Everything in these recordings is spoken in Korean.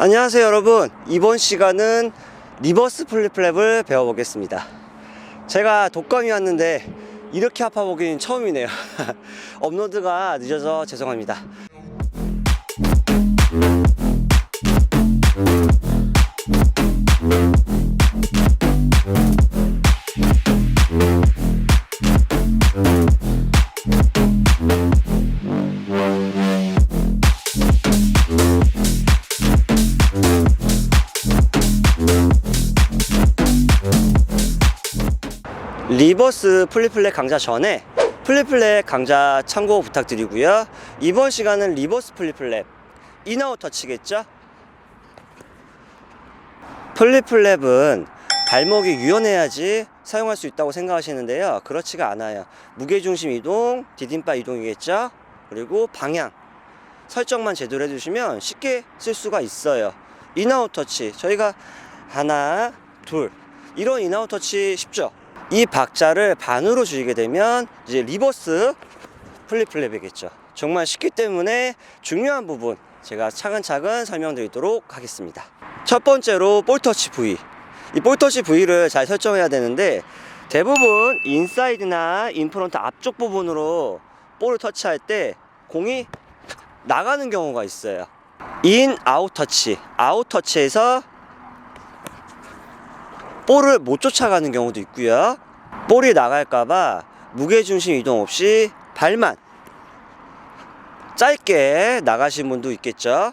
안녕하세요 여러분. 이번 시간은 리버스 플립플랩을 배워보겠습니다. 제가 독감이 왔는데 이렇게 아파보기는 처음이네요. 업로드가 늦어서 죄송합니다 리버스 플립플랩 강좌 전에 플립플랩 강좌 참고 부탁드리고요. 이번 시간은 리버스 플립플랩. 인아웃 터치겠죠? 플립플랩은 발목이 유연해야지 사용할 수 있다고 생각하시는데요. 그렇지가 않아요. 무게중심 이동 디딤바 이동이겠죠? 그리고 방향. 설정만 제대로 해주시면 쉽게 쓸 수가 있어요. 인아웃 터치. 저희가 하나 둘. 이런 인아웃 터치 쉽죠 이 박자를 반으로 줄이게 되면 이제 리버스 플립 플랩이겠죠. 정말 쉽기 때문에 중요한 부분 제가 차근차근 설명드리도록 하겠습니다. 첫 번째로 볼터치 부위. 이 볼터치 부위를 잘 설정해야 되는데 대부분 인사이드나 인프런트 앞쪽 부분으로 볼을 터치할 때 공이 나가는 경우가 있어요. 인 아웃 터치. 아웃 터치에서 볼을 못 쫓아가는 경우도 있고요. 볼이 나갈까봐 무게중심 이동 없이 발만 짧게 나가신 분도 있겠죠.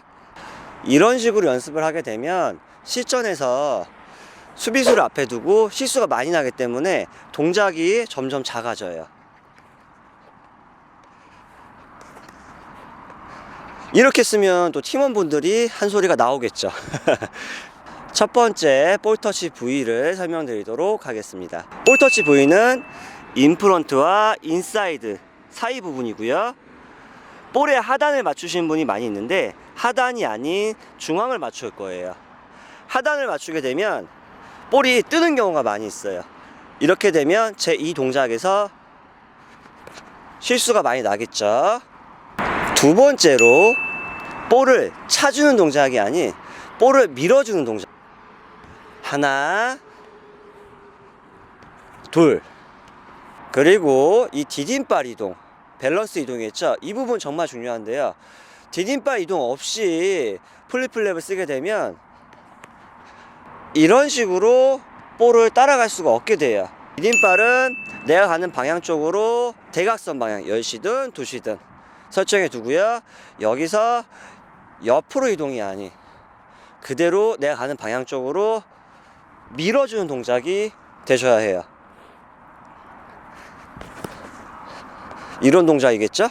이런 식으로 연습을 하게 되면 실전에서 수비수를 앞에 두고 실수가 많이 나기 때문에 동작이 점점 작아져요. 이렇게 쓰면 또 팀원분들이 한 소리가 나오겠죠 첫 번째 볼터치 부위를 설명드리도록 하겠습니다. 볼터치 부위는 인프런트와 인사이드 사이 부분이고요. 볼의 하단을 맞추시는 분이 많이 있는데 하단이 아닌 중앙을 맞출 거예요. 하단을 맞추게 되면 볼이 뜨는 경우가 많이 있어요. 이렇게 되면 제이 동작에서 실수가 많이 나겠죠. 두 번째로 볼을 차주는 동작이 아닌 볼을 밀어주는 동작 하나 둘. 그리고 이 디딤발 이동 밸런스 이동이겠죠? 이 부분 정말 중요한데요. 디딤발 이동 없이 플립플랩을 쓰게 되면 이런 식으로 볼을 따라갈 수가 없게 돼요. 디딤발은 내가 가는 방향 쪽으로 대각선 방향 10시든 2시든 설정해 두고요. 여기서 옆으로 이동이 아닌 그대로 내가 가는 방향 쪽으로 밀어주는 동작이 되셔야 해요 이런 동작이겠죠?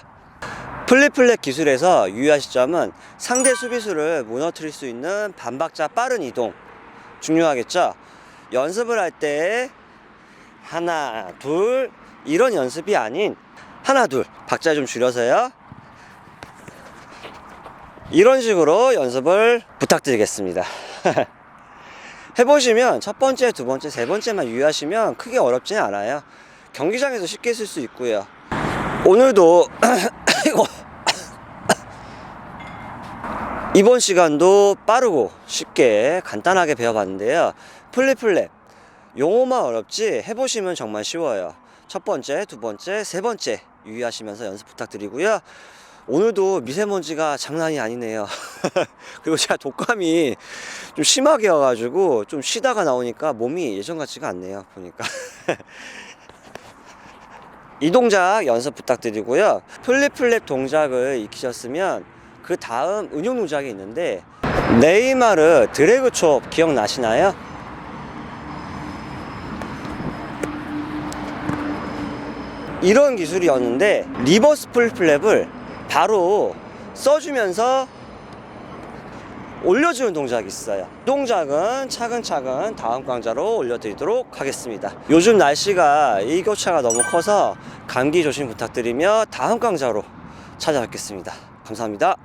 플립플랩 기술에서 유의하실 점은 상대 수비수를 무너뜨릴 수 있는 반박자 빠른 이동 중요하겠죠? 연습을 할 때 하나 둘 이런 연습이 아닌 하나 둘 박자 좀 줄여서요 이런 식으로 연습을 부탁드리겠습니다 해보시면 첫 번째, 두 번째, 세 번째만 유의하시면 크게 어렵지는 않아요. 경기장에서 쉽게 쓸 수 있고요. 오늘도. 이번 시간도 빠르고 쉽게 간단하게 배워봤는데요. 플립플랩. 용어만 어렵지 해보시면 정말 쉬워요. 첫 번째, 두 번째, 세 번째 유의하시면서 연습 부탁드리고요 오늘도 미세먼지가 장난이 아니네요. 그리고 제가 독감이 좀 심하게 와가지고 좀 쉬다가 나오니까 몸이 예전 같지가 않네요 보니까. 이 동작 연습 부탁드리고요. 플립플랩 동작을 익히셨으면 그 다음 응용 동작이 있는데 네이마르 드래그 촉 기억나시나요? 이런 기술이었는데 리버스 플립플랩을 바로 써주면서 올려주는 동작이 있어요. 이 동작은 차근차근 다음 강좌로 올려드리도록 하겠습니다. 요즘 날씨가 일교차가 너무 커서 감기 조심 부탁드리며 다음 강좌로 찾아뵙겠습니다. 감사합니다